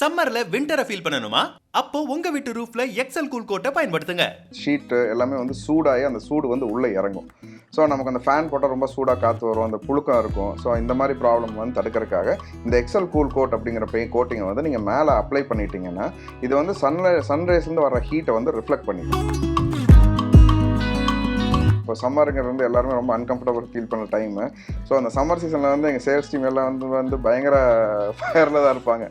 சம்மர்ல விண்டரை ஃபீல் பண்ணணுமா? அப்போ உங்க வீட்டு ரூஃப்ல எக்ஸல் கூல் கோட்டை பயன்படுத்துங்க. ஷீட்டு எல்லாமே வந்து சூடாகி அந்த சூடு வந்து உள்ளே இறங்கும். ஸோ நமக்கு அந்த ஃபேன் போட்டால் ரொம்ப சூடாக காற்று வரும் அந்த புழுக்கம் இருக்கும். ஸோ இந்த மாதிரி ப்ராப்ளம் வந்து தடுக்கிறதுக்காக இந்த எக்ஸல் கூல் கோட் அப்படிங்கிற பெய் கோட்டிங்கை வந்து நீங்கள் மேலே அப்ளை பண்ணிட்டீங்கன்னா இது வந்து சன்லை சன்ரைஸ்லேருந்து வர ஹீட்டை வந்து ரிஃப்ளெக்ட் பண்ணிடும் இப்போ சம்மருங்கிறது வந்து எல்லாருமே ரொம்ப அன்கம்ஃபர்டபுள் ஃபீல் பண்ண டைமு ஸோ அந்த சம்மர் சீசனில் வந்து எங்கள் சேல்ஸ் டீம் எல்லாம் வந்து வந்து பயங்கர ஃபயரில் தான் இருப்பாங்க.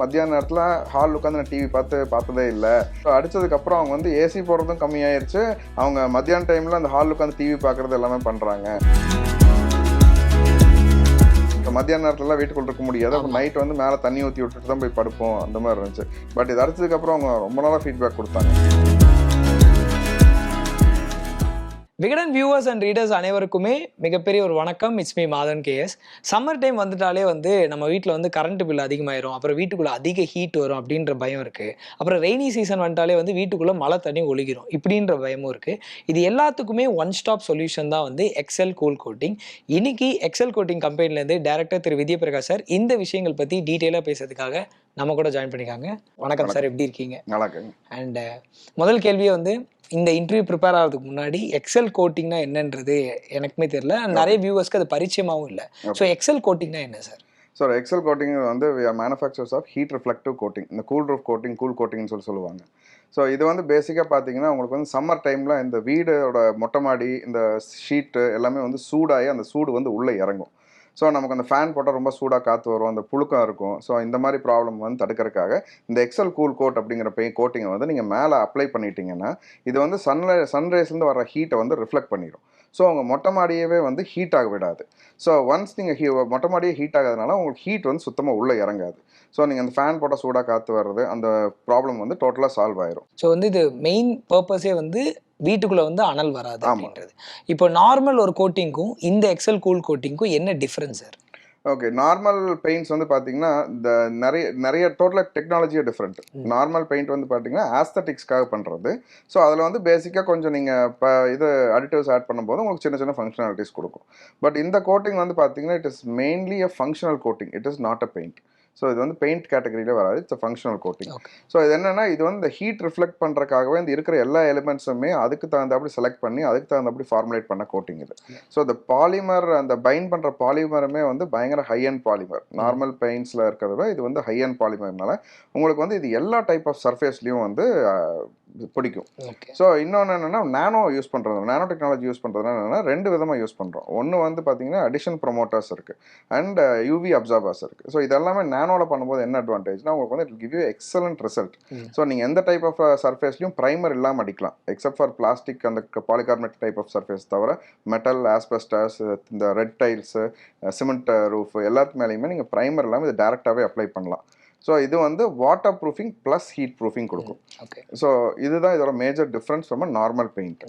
மத்தியான நேரத்தில் ஹால் உட்காந்து நான் டிவி பார்த்து பார்த்ததே இல்லை. ஸோ அடித்ததுக்கப்புறம் அவங்க வந்து ஏசி போடுறதும் கம்மியாயிருச்சு. அவங்க மத்தியான டைமில் அந்த ஹால் உட்காந்து டிவி பார்க்குறது எல்லாமே பண்ணுறாங்க இப்போ மத்தியான நேரத்துலலாம் வீட்டுக்குள்ள இருக்க முடியாது. அப்போ நைட் வந்து மேலே தண்ணி ஊற்றி விட்டுட்டு தான் போய் படுப்போம். அந்த மாதிரி இருந்துச்சு. பட் இது அடிச்சதுக்கப்புறம் அவங்க ரொம்ப நாளாக ஃபீட்பேக் கொடுத்தாங்க. விகடன் வியூவர்ஸ் அண்ட் ரீடர்ஸ் அனைவருக்குமே மிகப்பெரிய ஒரு வணக்கம். It's me Madhan K S summer time வந்துட்டாலே வந்து நம்ம வீட்டில் வந்து கரண்ட் பில் அதிகமாயிரும். அப்புறம் வீட்டுக்குள்ளே அதிக ஹீட் வரும் அப்படின்ற பயம் இருக்குது அப்புறம் ரெய்னி சீசன் வந்துட்டாலே வந்து வீட்டுக்குள்ளே மழை தண்ணி ஒழுகிரும். இப்படின்ற பயமும் இருக்குது இது எல்லாத்துக்குமே ஒன் ஸ்டாப் சொல்யூஷன் தான் வந்து எக்ஸல் கூல் கோட்டிங் இன்னைக்கு எக்ஸல் கோட்டிங் கம்பெனிலேருந்து டேரக்டர் திரு வித்யபிரகாஷ் சார் இந்த விஷயங்கள் பற்றி டீட்டெயிலாக பேசுறதுக்காக நம்ம கூட ஜாயின் பண்ணிக்காங்க வணக்கம் சார். எப்படி இருக்கீங்க? அண்ட் முதல் கேள்வியே வந்து இந்த இன்டர்வியூ ப்ரிப்பேர் ஆகிறதுக்கு முன்னாடி எக்ஸல் கோட்டிங்னா என்னன்றது எனக்குமே தெரியல. நிறைய வியூவர்ஸ்க்கு அது பரிச்சயமாவும் இல்லை. ஸோ எக்ஸல் கோட்டிங்னா என்ன சார் ஸோ எக்ஸல் கோட்டிங் வந்து manufacturers of heat reflective coating இந்த கூல் ரூஃப் கோட்டிங் கூல் கோட்டிங்னு சொல்லி சொல்லுவாங்க. ஸோ இது வந்து பேசிக்காக பார்த்தீங்கன்னா உங்களுக்கு வந்து சம்மர் டைமில் இந்த வீடோட மொட்டை மாடி இந்த ஷீட்டு எல்லாமே வந்து சூடாகி அந்த சூடு வந்து உள்ளே இறங்கும். ஸோ நமக்கு அந்த ஃபேன் போட்டால் ரொம்ப சூடாக காற்று வரும் அந்த புழுக்கம் இருக்கும். ஸோ இந்த மாதிரி ப்ராப்ளம் வந்து தடுக்கிறதுக்காக இந்த எக்ஸல் கூல் கோட் அப்படிங்கிற பெய் கோட்டிங்கை வந்து நீங்கள் மேலே அப்ளை பண்ணிட்டீங்கன்னா இது வந்து சன்லை சன்ரைஸ்லேருந்து வர ஹீட்டை வந்து ரிஃப்ளெக்ட் பண்ணிடும் ஸோ உங்கள் மொட்டை மாடியவே வந்து ஹீட் ஆக விடாது. ஸோ ஒன்ஸ் நீங்கள் ஹீ மொட்டை மாடியே ஹீட் ஆகாதனால உங்களுக்கு ஹீட் வந்து சுத்தமாக உள்ளே இறங்காது. ஸோ நீங்கள் அந்த ஃபேன் போட்டால் சூடாக காற்று வர்றது அந்த ப்ராப்ளம் வந்து டோட்டலாக சால்வ் ஆயிரும். ஸோ வந்து இது மெயின் பர்பஸே வந்து வீட்டுக்குள்ள வந்து அனல் வராது. அப்படின்றது. இப்போ நார்மல் ஒரு கோட்டிங்க்கும் இந்த எக்ஸல் கூல் கோட்டிங்க்கும் என்ன difference sir okay normal paints வந்து பார்த்தீங்கன்னா இந்த நிறைய நிறைய டோட்டலாக டெக்னாலஜியே டிஃப்ரெண்ட் நார்மல் பெயிண்ட் வந்து பார்த்தீங்கன்னா ஆஸ்தட்டிக்ஸ்க்காக பண்ணுறது ஸோ அதில் வந்து பேசிக்காக கொஞ்சம் நீங்கள் இப்போ இது அடிட்டிவ்ஸ் ஆட் பண்ணும்போது உங்களுக்கு சின்ன சின்ன ஃபங்க்ஷனாலிட்டிஸ் கொடுக்கும். பட் இந்த கோட்டிங் வந்து பார்த்தீங்கன்னா it is mainly a functional coating it is not a paint so இது வந்து பெயிண்ட் கேட்டகரியில வராது. It's functional coating. ஸோ இது என்னன்னா இது வந்து இந்த ஹீட் ரிஃப்ளெக்ட் பண்ணுறக்காகவே இந்த இருக்கிற எல்லா எலிமெண்ட்ஸுமே அதுக்கு தகுந்தாப்படி செலக்ட் பண்ணி அதுக்கு தகுந்தாப்படி ஃபார்முலேட் பண்ண கோட்டிங் இது. ஸோ இந்த பாலிமர் அந்த பைண்ட் பண்ணுற பாலிமருமே வந்து பயங்கர ஹை அண்ட் பாலிமர் நார்மல் பெயிண்ட்ஸில் இருக்கிறத இது வந்து ஹை அண்ட் பாலிமர்னால உங்களுக்கு வந்து இது எல்லா டைப் ஆஃப் சர்ஃபேஸ்லையும் வந்து பிடிக்கும். ஸோ இன்னொன்று என்னென்னா நானோ யூஸ் பண்ணுறது நானோ டெக்னாலஜி யூஸ் பண்ணுறதுனா என்னென்னா ரெண்டு விதமாக யூஸ் பண்ணுறோம் ஒன்று வந்து பார்த்தீங்கன்னா அடிஷன் ப்ரொமோட்டர்ஸ் இருக்குது அண்ட் யூவி அப்சர்வர்ஸ் இருக்குது ஸோ இதெல்லாமே நானோவில் பண்ணும்போது என்ன அட்வான்டேஜ்னா உங்களுக்கு வந்து it give you excellent result. So நீங்கள் எந்த டைப் ஆஃப் சர்ஃபேஸ்லையும் ப்ரைமர் இல்லாமல் அடிக்கலாம். எக்ஸப்ட் ஃபார் பிளாஸ்டிக் அந்த பாலிகார்பனேட் டைப் ஆஃப் சர்ஃபேஸ் தவிர மெட்டல் ஆஸ்பெஸ்டஸ் இந்த ரெட் டைல்ஸு சிமெண்ட் ரூஃப் எல்லாத்து மேலேயுமே நீங்கள் ப்ரைமர் இல்லாமல் இது டேரெக்டாகவே அப்ளை பண்ணலாம். ஸோ இது வந்து water proofing plus heat proofing கொடுக்கும் ஓகே ஸோ இதுதான் இதோட major difference from normal paint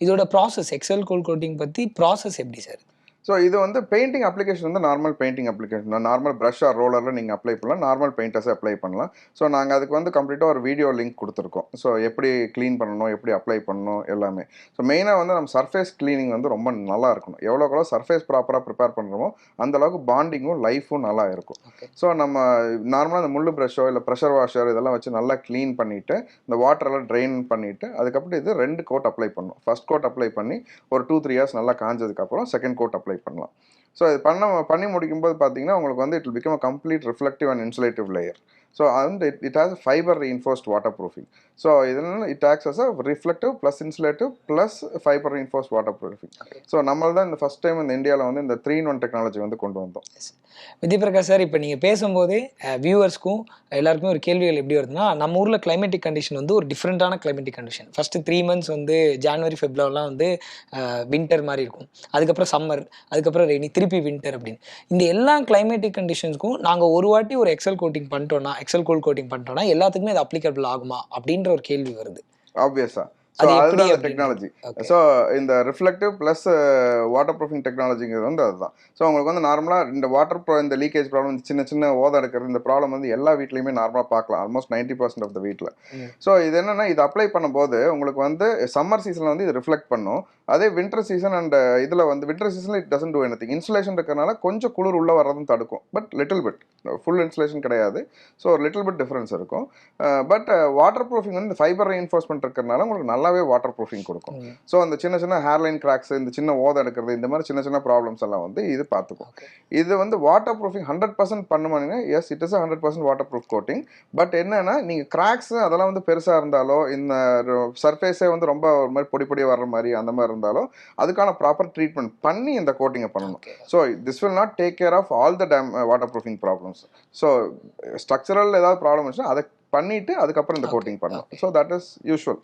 இதோட ப்ராசஸ் எக்ஸல் கூல் கோட்டிங் பற்றி ப்ராசஸ் எப்படி சார் ஸோ இது வந்து பெயிண்டிங் அப்ளிகேஷன் வந்து நார்மல் பெயிண்டிங் அப்ளிகேஷன் தான் நார்மல் ப்ரஷ் ஆர் ரோலரில் நீங்கள் அப்ளை பண்ணலாம். நார்மல் பெயிண்டர்ஸை அப்ளை பண்ணலாம். ஸோ நாங்கள் அதுக்கு வந்து கம்ப்ளீட்டாக ஒரு வீடியோ லிங்க் கொடுத்துருக்கோம். ஸோ எப்படி க்ளீன் பண்ணணும் எப்படி அப்ளை பண்ணணும் எல்லாமே. ஸோ மெயினாக வந்து நம்ம சர்ஃபேஸ் க்ளீனிங் வந்து ரொம்ப நல்லா இருக்கணும். எவ்வளோக்கு எவ்வளோ சர்ஃபேஸ் ப்ராப்பராக ப்ரிப்பேர் பண்ணுறோமோ அந்த அளவுக்கு பாண்டிங்கும் லைஃபும் நல்லா இருக்கும். ஸோ நம்ம நார்மலாக இந்த முள்ளு ப்ரஷோ இல்லை ப்ரெஷர் வாஷர் இதெல்லாம் வச்சு நல்லா க்ளீன் பண்ணிவிட்டு இந்த வாட்டரெல்லாம் ட்ரெயின் பண்ணிவிட்டு அதுக்கப்புறம் இது ரெண்டு கோட் அப்ளை பண்ணணும் ஃபர்ஸ்ட் கோட் அப்ளை பண்ணி ஒரு டூ த்ரீ இயர்ஸ் நல்லா காஞ்சதுக்கப்புறம் செகண்ட் கோட் அப்ளை பண்ணலாம் ஸோ இது பண்ண பண்ணி முடிக்கும்போது பார்த்தீங்கன்னா உங்களுக்கு வந்து it will become a complete reflective and insulative layer. So and it it has fibre reinforced water proofing so இதனால it acts as a reflective plus insulative plus fibre reinforced water proofing so நம்மள தான் இந்த first time இந்த இந்தியாவில் வந்து இந்த three one technology வந்து கொண்டு வந்தோம். வித்யபிரகாஷ் சார் இப்போ நீங்கள் பேசும்போதே வியூவர்ஸ்க்கும் எல்லாருக்குமே ஒரு கேள்விகள் எப்படி வருதுன்னா நம்ம ஊரில் கிளைமேட்டிக் கண்டிஷன் வந்து ஒரு டிஃப்ரெண்ட்டான climatic condition first three months வந்து ஜான்வரி ஃபெப்ரவரிலாம் வந்து வின்டர் மாதிரி இருக்கும். அதுக்கப்புறம் சம்மர் அதுக்கப்புறம் ரெய்னி திருப்பி வின்டர் அப்படின்னு. இந்த எல்லா கிளைமேட்டிக் கண்டிஷன்ஸ்க்கும் நாங்கள் ஒரு வாட்டி ஒரு எக்ஸல் கோட்டிங் பண்ணிட்டோம்னா எக்ஸல் கோல் கோட்டிங் பண்ணிட்டோம்னா எல்லாத்துக்குமே அது அப்ளிகபிள் ஆகுமா அப்படின்ற ஒரு கேள்வி வருது. ஆப்வியஸாக அதுதான் அந்த? டெக்னாலஜி. ஸோ இந்த ரிஃப்ளெக்டிவ் ப்ளஸ் வாட்டர் ப்ரூஃபிங் டெக்னாலஜிங்கிறது வந்து அதுதான். ஸோ உங்களுக்கு வந்து நார்மலாக இந்த வாட்டர் ப்ரோ இந்த லீக்கேஜ் ப்ராப்ளம் சின்ன சின்ன ஓதை எடுக்கிறது இந்த ப்ராப்ளம் வந்து எல்லா வீட்லையுமே நார்மலாக பார்க்கலாம். Almost ninety percent of the வீட்டில். ஸோ இது என்னன்னா இது அப்ளை பண்ணும்போது உங்களுக்கு வந்து சம்மர் சீசனில் வந்து இது ரிஃப்ளெக்ட் பண்ணும். அதே வின்டர் சீசன் அண்ட் இதில் வந்து வின்டர் சீசனில் it doesn't do anything insulation இருக்கிறனால கொஞ்சம் குளிர் உள்ள வர்றதும் தடுக்கும். But little bit full insulation கிடையாது. ஸோ ஒரு லிட்டில் பிட் டிஃப்ரென்ஸ் இருக்கும். பட் வாட்டர் ப்ரூஃபிங் வந்து ஃபைபர் ரீஎன்ஃபோர்ஸ்மெண்ட் இருக்கிறனால உங்களுக்கு நல்லாவே வாட்டர் ப்ரூஃபிங் கொடுக்கும். ஸோ அந்த சின்ன சின்ன ஹேர்லைன் கிராக்ஸ் இந்த சின்ன ஓதை எடுக்கிறது இந்த மாதிரி சின்ன சின்ன ப்ராப்ளம்ஸ் எல்லாம் வந்து இது பார்த்துக்கும். இது வந்து water proofing hundred percent பண்ணுமானீங்க yes it is hundred percent water proof coating but என்னன்னா நீங்கள் கிராக்ஸ் அதெல்லாம் வந்து பெருசாக இருந்தாலோ இந்த சர்ஃபேஸே வந்து ரொம்ப ஒரு மாதிரி பொடி பொடி வர்ற மாதிரி அந்த மாதிரி இருந்தாலும் அதுக்கான ப்ராப்பர் ட்ரீட்மெண்ட் பண்ணி இந்த கோட்டிங்கை பண்ணணும். So this will not take care of all the damn waterproofing problems so structural ஏதாவது ப்ராப்ளம் இருந்துச்சுன்னா அதை பண்ணிட்டு அதுக்கப்புறம் இந்த coating okay. So that is usual.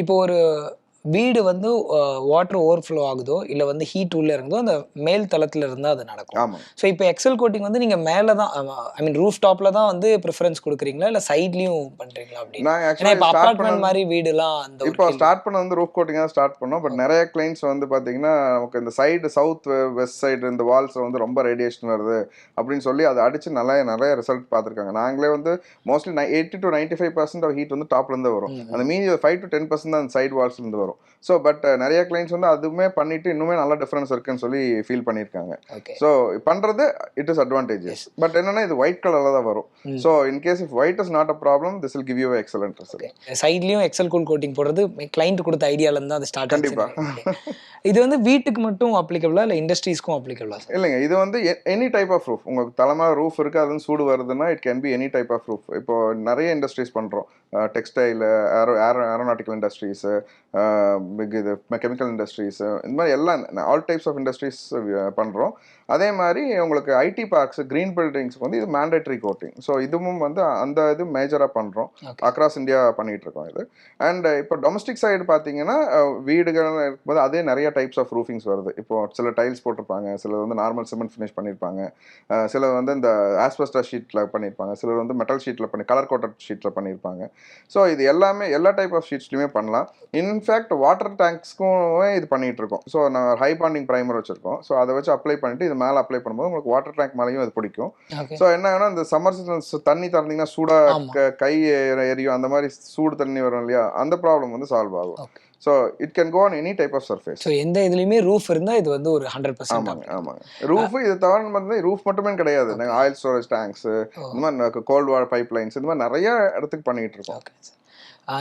இப்போ ஒரு வீடு வந்து வாட்டர் ஓவர்ஃப்ளோ ஆகுதோ இல்ல வந்து ஹீட் உள்ள இருக்குதோ அந்த மேல் தளத்துல இருந்தா அது நடக்கும். ஸோ இப்போ எக்ஸல் கோட்டிங் வந்து நீங்க மேல தான் ஐ மீன் ரூஃப் டாப்ல தான் வந்து ப்ரிஃபரன்ஸ் கொடுக்குறீங்களா இல்ல சைட்லயும் பண்றீங்களா அப்படின்னு இப்போ அப்பார்ட்மெண்ட் மாதிரி வீடுலாம் அந்த இப்போ. ஸ்டார்ட் பண்ண வந்து ரூஃப் கோட்டிங் தான் ஸ்டார்ட் பண்ணோம். பட் நிறைய கிளைண்ட்ஸ் வந்து பார்த்தீங்கன்னா நமக்கு இந்த சைடு சவுத் வெஸ்ட் சைடு இந்த வால்ஸ் வந்து ரொம்ப ரேடியேஷன் வருது அப்படின்னு சொல்லி அதை அடிச்சு நல்லா நிறைய ரிசல்ட் பார்த்துருக்காங்க. நாங்களே வந்து mostly eighty to ninety five percent heat வந்து டாப்ல இருந்து வரும். அந்த மீதி ஃபைவ் டு டென் பர்சன்ட் தான் சைடு வால்ஸ்ல இருந்து வரும். ஸோ பட் நிறைய கிளைண்ட்ஸ் வந்து அதுவுமே பண்ணிட்டு இன்னுமே நல்ல டிஃபரன்ஸ் இருக்குன்னு சொல்லி ஃபீல் பண்ணியிருக்காங்க. ஸோ பண்றது இட் இஸ் அட்வான்டேஜஸ் பட் என்னன்னா இது ஒயிட் கலர்ல தான் வரும். So in case if white is not a problem this will give you excellent result சைட்லயும் Excel cool coating போடுறது கிளைண்ட் கொடுத்த ஐடியால இருந்து அது ஸ்டார்ட் கண்டிப்பா. இது வந்து வீட்டுக்கு மட்டும் அப்ளிகபிளா இல்ல இண்டஸ்ட்ரீஸ்க்கும் அப்ளிகபிளா சார் இல்லைங்க இது வந்து எனி டைப் ஆஃப் ரூஃப் உங்களுக்கு தலைமை ரூஃப் இருக்கு அது சூடு வருதுன்னா it can be any type of roof இப்போ நிறைய இண்டஸ்ட்ரீஸ் பண்ணுறோம் textile aero aero aeronautical industries இது கெமிக்கல் இண்டஸ்ட்ரீஸு இந்த மாதிரி எல்லாம் ஆல் டைப்ஸ் ஆஃப் இண்டஸ்ட்ரீஸ் பண்ணுறோம் அதே மாதிரி உங்களுக்கு ஐடி பார்க்ஸ் க்ரீன் பில்டிங்ஸ்க்கு வந்து இது மேண்டேட்ரி கோட்டிங் ஸோ இதுவும் வந்து அந்த இது மேஜராக பண்ணுறோம். அக்ராஸ் இந்தியா பண்ணிட்டு இருக்கோம் இது. அண்ட் இப்போ டொமஸ்டிக் சைடு பார்த்தீங்கன்னா வீடுகள் இருக்கும்போது அதே நிறைய டைப்ஸ் ஆஃப் ரூஃபிங்ஸ் வருது. இப்போ சில டைல்ஸ் போட்டிருப்பாங்க சிலர் வந்து நார்மல் சிமெண்ட் ஃபினிஷ் பண்ணியிருப்பாங்க சிலர் வந்து இந்த ஆஸ்பெஸ்டா ஷீட்டில் பண்ணியிருப்பாங்க சிலர் வந்து மெட்டல் ஷீட்டில் பண்ணி கலர் கோட்டட் ஷீட்டில் பண்ணியிருப்பாங்க ஸோ இது எல்லாமே எல்லா டைப் ஆஃப் ஷீட்ஸ்லையுமே பண்ணலாம். இன்ஃபேக்ட் வாட்டர் டேங்க்ஸ்க்கும் இது பண்ணிட்டு இருக்கோம். ஸோ நான் ஹை பாண்டிங் ப்ரைமர் வச்சிருக்கோம். ஸோ அதை வச்சு அப்ளை பண்ணிட்டு இது மேலே அப்ளை பண்ணும்போது உங்களுக்கு வாட்டர் டேங்க் மேலேயும் இது பிடிக்கும். ஸோ என்ன ஆகுனா இந்த சம்மர் சீசன் தண்ணி திறந்தீங்கன்னா சூடா. க- எரியும். அந்த மாதிரி சூடு தண்ணி வரும் இல்லையா? அந்த ப்ராப்ளம் வந்து சால்வ் ஆகும். So it can go on any type of surface so எந்த இதுலயுமே ரூஃப் இருந்தா இது வந்து ஒரு ஹண்ட்ரட் ஆமாங்க பர்சன்ட் ஆமாங்க. ரூஃப் இது தவிர வந்து ரூஃப் மட்டுமே கிடையாது. நாங்கள் ஆயில் ஸ்டோரேஜ் டேங்க்ஸ் இந்த மாதிரி கோல்ட் வாட்டர் பைப் லைன்ஸ் இந்த மாதிரி நிறைய இடத்துக்கு பண்ணிட்டு இருக்கோம்.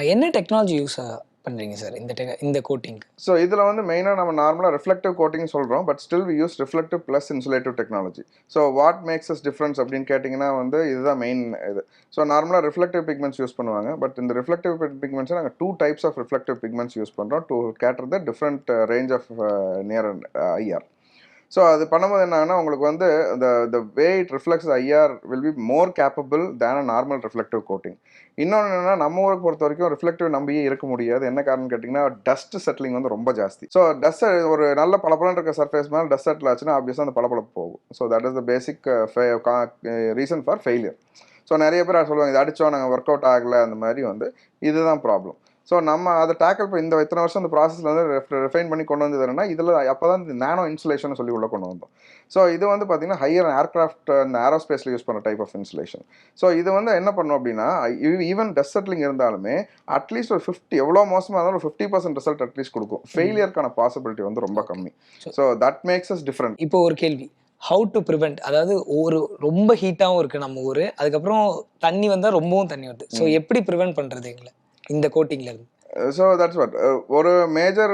என்ன டெக்னாலஜி யூஸ் பண்ணுறீங்க சார் இந்த இந்த கோட்டிங் ஸோ இதில் வந்து மெயினாக நம்ம நார்மலாக ரிஃப்ளெக்டிவ் கோட்டிங் சொல்கிறோம் but still we use reflective plus insulative technology so what makes us difference அப்படின்னு கேட்டிங்கன்னா வந்து இதுதான் மெயின் இது. ஸோ நார்மலாக ரிஃப்ளெக்டிவ் பிக்மெண்ட்ஸ் யூஸ் பண்ணுவாங்க பட் இந்த ரிஃப்ளெக்டிவ் பிக்மெண்ட்ஸை நாங்கள் two types of reflective pigments use பண்ணுறோம் to cater the different range of near IR so அது பண்ணும்போது என்னன்னா உங்களுக்கு வந்து the the way it reflects IR will be more capable than a normal reflective coating இன்னொன்று என்னன்னா நம்ம ஊரை பொறுத்த வரைக்கும் ரிஃப்ளெக்டிவ் நம்பியே இருக்க முடியாது. என்ன காரணம் கேட்டிங்கன்னா டஸ்ட் செட்டிலிங் வந்து ரொம்ப ஜாஸ்தி. ஸோ டஸ்ட் ஒரு நல்ல பளபளன்னு இருக்க சர்ஃபேஸ் மேலே டஸ்ட் செட்டில் ஆச்சுன்னா ஆப்வியஸாக அந்த பளபளப்பு போகும். So that is the basic reason for failure so நிறைய பேர் சொல்லுவாங்க இது அடித்தோம் நாங்கள் ஒர்க் அவுட் ஆகலை. அந்த மாதிரி வந்து இதுதான் ப்ராப்ளம் ஸோ நம்ம அதை டேக்கிள் பண்ணி இந்த இத்தனை வருஷம் இந்த ப்ராசஸில் வந்து ரிஃபைன் பண்ணி கொண்டு வந்தது என்னன்னா இதில் அப்போ தான் இந்த நானோ இன்சுலேஷன் சொல்லி உள்ள கொண்டு வந்தோம். ஸோ இது வந்து பார்த்தீங்கன்னா ஹையர் ஏர்கிராஃப்ட் இந்த ஏரோஸ்பேஸில் யூஸ் பண்ண டைப் ஆஃப் இன்சுலேஷன் ஸோ இது வந்து என்ன பண்ணும் அப்படின்னா ஈவன் டஸ்ட் செட்டிலிங் இருந்தாலுமே அட்லீஸ்ட் ஒரு ஃபிஃப்டி எவ்வளோ மோசமாக இருந்தாலும் ஒரு ஃபிஃப்டி பர்சன்ட் ரிசல்ட் அட்லீஸ்ட் கொடுக்கும். ஃபெயிலியருக்கான பாசிபிலிட்டி வந்து ரொம்ப கம்மி. So that makes us different இப்போ ஒரு கேள்வி. ஹவு டு ப்ரிவெண்ட் அதாவது ஒரு ரொம்ப ஹீட்டாகவும் இருக்கு நம்ம ஊர் அதுக்கப்புறம் தண்ணி வந்தால் ரொம்பவும் தண்ணி வருது. ஸோ எப்படி ப்ரிவெண்ட் பண்றது எங்களை? இந்த கோட்டிங்ல இருந்து. ஸோ தட்ஸ் வாட் ஒரு மேஜர்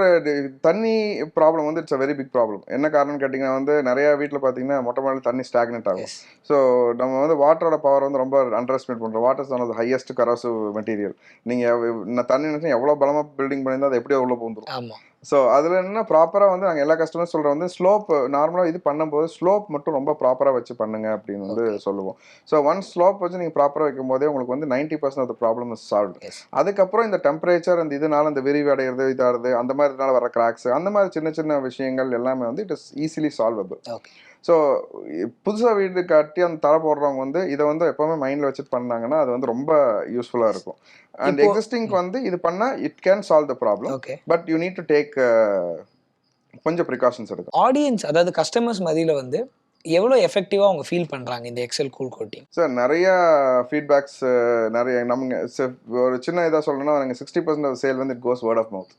தண்ணி ப்ராப்ளம் வந்து it's a very big problem என்ன காரணம்னு கேட்டிங்கன்னா வந்து நிறைய வீட்டில் பார்த்தீங்கன்னா மொட்டை மாடி தண்ணி ஸ்டாக்னெட் ஆகும். ஸோ நம்ம வந்து வாட்டரோட பவர் வந்து ரொம்ப அண்டர் எஸ்டிமேட் பண்ணுறோம் water is one of highest corrosive material நீங்கள் தண்ணி நினைச்சா எவ்வளோ பலமாக பில்டிங் பண்ணியிருந்தா அது எப்படியோ உள்ள பூந்துரும் ஆமா. ஸோ அதில் என்ன ப்ராப்பராக வந்து நாங்கள் எல்லா கஸ்டமர்ஸ் சொல்கிற வந்து ஸ்லோப் நார்மலாக இது பண்ணும்போது ஸ்லோப் மட்டும் ரொம்ப ப்ராப்பராக வச்சு பண்ணுங்க அப்படின்னு வந்து சொல்லுவோம். ஸோ ஒன் ஸ்லோப் வச்சு நீங்கள் ப்ராப்பராக வைக்கும் போதே உங்களுக்கு வந்து ninety percent of problem is solve அதுக்கப்புறம் இந்த டெம்பரேச்சர் அந்த இதனால இந்த விரிவு அடையிறது இதாகிறது அந்த மாதிரி இதனால வர கிராக்ஸ் அந்த மாதிரி சின்ன சின்ன விஷயங்கள் எல்லாமே வந்து it is easily solvable so புதுசாக வீடு கட்டி அந்த தர போடுறவங்க வந்து இதை வந்து எப்போவுமே மைண்டில் வச்சுட்டு பண்ணாங்கன்னா அது வந்து ரொம்ப யூஸ்ஃபுல்லாக இருக்கும். அண்ட் எக்ஸிஸ்டிங்க்கு வந்து இது பண்ணால் it can solve the problem okay but you need to take கொஞ்சம் ப்ரிகாஷன்ஸ் எடுக்கும் ஆடியன்ஸ் அதாவது கஸ்டமர்ஸ் மதியில வந்து எவ்வளோ எஃபெக்டிவாக அவங்க ஃபீல் பண்றாங்க இந்த எக்ஸல் கூல் கோட்டிங் சார் நிறைய ஃபீட்பேக்ஸ் நிறைய நமக்கு ச- ஒரு சின்ன இதாக சொல்லணும்னா நாங்கள் சிக்ஸ்டி பர்சன்ட் ஆஃப் சேல் வந்து it goes word of mouth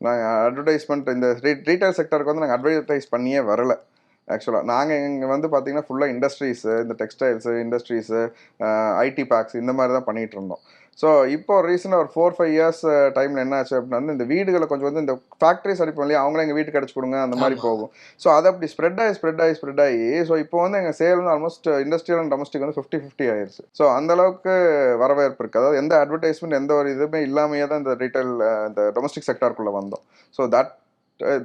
நாங்கள் அட்வர்டைஸ்மெண்ட் இந்த ரீட்டைல் செக்டருக்கு வந்து நாங்கள் அட்வர்டைஸ் பண்ணியே வரல. ஆக்சுவலாக நாங்கள் இங்கே வந்து பார்த்தீங்கன்னா ஃபுல்லாக இண்டஸ்ட்ரீஸு இந்த டெக்ஸ்டைல்ஸு இண்டஸ்ட்ரீஸு ஐடி பேக்ஸ் இந்த மாதிரி தான் பண்ணிகிட்டு இருந்தோம். ஸோ இப்போ ரீசெண்டாக ஒரு ஃபோர் ஃபைவ் இயர்ஸ் டைமில் என்ன ஆச்சு அப்படின்னா வந்து இந்த வீடுகளை கொஞ்சம் வந்து இந்த ஃபேக்ட்ரிஸ் அடிப்போம் இல்லையா அவங்களே எங்கள் வீட்டுக்கு அடிச்சு கொடுங்க அந்த மாதிரி. போகும். ஸோ அது அப்படி ஸ்ப்ரெட் ஆகி ஸ்ப்ரெட் ஆகி ஸ்ப்ரெட் ஆகி ஸோ இப்போ வந்து எங்கள் சேல் வந்து ஆல்மோஸ்ட் இண்டஸ்ட்ரியல் அண்ட் டொமஸ்டிக் வந்து ஃபிஃப்டி ஃபிஃப்டி ஆயிருச்சு. ஸோ அந்த அளவுக்கு வரவேற்பு இருக்குது அதாவது எந்த அட்வர்டைஸ்மெண்ட் எந்த ஒரு இதுவுமே இல்லாமையே தான் இந்த ரீட்டைல் இந்த டொமஸ்டிக் செக்டாருக்குள்ளே வந்தோம். So that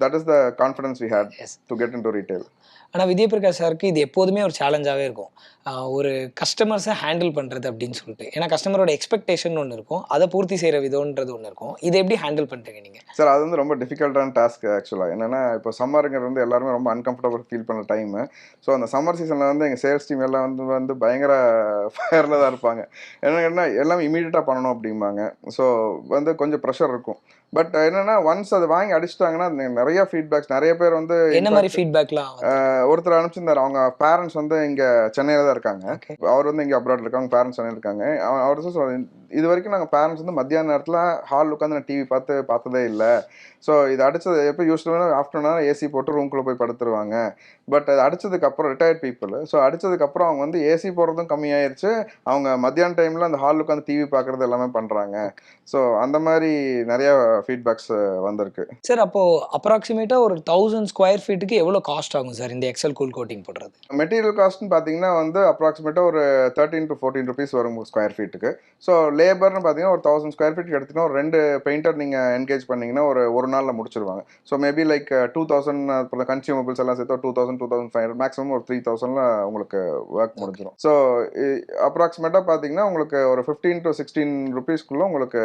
that is the confidence we had to get in to retail ஆனால் விஜயபிரகாஷ் சாருக்கு இது எப்போதுமே ஒரு சேலஞ்சாகவே இருக்கும். ஒரு கஸ்டமர்ஸை ஹேண்டில் பண்ணுறது அப்படின்னு சொல்லிட்டு. ஏன்னா கஸ்டமரோட எக்ஸ்பெக்டேஷன் ஒன்று இருக்கும். அதை பூர்த்தி செய்கிற விதம்ன்றது ஒன்று இருக்கும். இதை எப்படி ஹேண்டில் பண்ணுறீங்க நீங்கள் சார் அது வந்து ரொம்ப டிஃபிகல்ட்டான டாஸ்க் ஆக்சுவலாக என்னன்னா இப்போ சம்மருங்கிறது வந்து எல்லாருமே ரொம்ப அன்கம்ஃபர்டபுள் ஃபீல் பண்ண டைமு ஸோ அந்த சம்மர் சீசனில் வந்து எங்கள் சேல்ஸ் டீம் எல்லாம் வந்து வந்து பயங்கர ஃபயரில் தான் இருப்பாங்க. என்னன்னா எல்லாம் இமீடியட்டாக பண்ணணும் அப்படிம்பாங்க. ஸோ வந்து கொஞ்சம் ப்ரெஷர் இருக்கும். பட் என்னன்னா ஒன்ஸ் அதை வாங்கி அடிச்சிட்டாங்கன்னா நிறைய ஃபீட்பேக்ஸ் நிறைய பேர் வந்து என்ன மாதிரி ஃபீட்பேக்லாம் ஒருத்தர் அனுப்பிச்சிருந்தாரு. அவங்க பேரண்ட்ஸ் வந்து இங்கே சென்னையில் தான் இருக்காங்க. அவர் வந்து இங்கே அப்ராட் இருக்காங்க. பேரண்ட்ஸ் சென்னையில் இருக்காங்க. அவ- அவர் இது வரைக்கும் நாங்கள் பேரண்ட்ஸ் வந்து மத்தியான நேரத்தில் ஹால் உட்காந்து நான் டிவி பார்த்து பார்த்ததே இல்லை. ஸோ இது அடிச்சது எப்போ யூஸ்வலாக ஆஃப்டர்நூன் ஏசி போட்டு ரூம்குள்ளே போய் படுத்துருவாங்க. பட் அது அடிச்சதுக்கு அப்புறம் ரிட்டையர்ட் பீப்புள் ஸோ அடிச்சதுக்கு அப்புறம் அவங்க வந்து ஏசி போடுறதும் கம்மியாயிருச்சு. அவங்க மத்தியான டைமில் அந்த ஹால் உட்காந்து டிவி பார்க்குறது எல்லாமே பண்ணுறாங்க ஸோ அந்த மாதிரி நிறைய ஃபீட்பேக்ஸ் வந்திருக்கு. சார் அப்போது அப்ராக்சிமேட்டாக ஒரு தௌசண்ட் ஸ்கொயர் ஃபீட்டுக்கு எவ்வளோ காஸ்ட் ஆகும் சார் இந்த எக்ஸல் கூல் கோட்டிங் போடுறது? மெட்டீரியல் காஸ்ட்னு பார்த்தீங்கன்னா வந்து அப்ராக்சிமேட்டாக ஒரு தேர்ட்டின் டு ஃபோர்டீன் ருபீஸ் வரும் ஸ்கொயர் ஃபீட்டுக்கு ஸோ லேபர்னு பார்த்தீங்கன்னா ஒரு தௌசண்ட் ஸ்கொயர் ஃபீட் எடுத்தீங்கன்னா ஒரு ரெண்டு பெயிண்டர் நீங்கள் என்கேஜ் பண்ணீங்கன்னா ஒரு ஒரு நாளில் முடிச்சிருவாங்க. So maybe like two thousand அப்புறம் கன்சியூமபிள்ஸ் எல்லாம் சேர்த்து two thousand two thousand five hundred maximum ஒரு த்ரீ தௌசண்ட்ல உங்களுக்கு ஒர்க் முடிஞ்சிடும் ஸோ அப்ராக்சிமேட்டாக பார்த்தீங்கன்னா உங்களுக்கு ஒரு ஃபிஃப்டீன் டு சிக்ஸ்டீன் ருபீஸ்க்குள்ளே உங்களுக்கு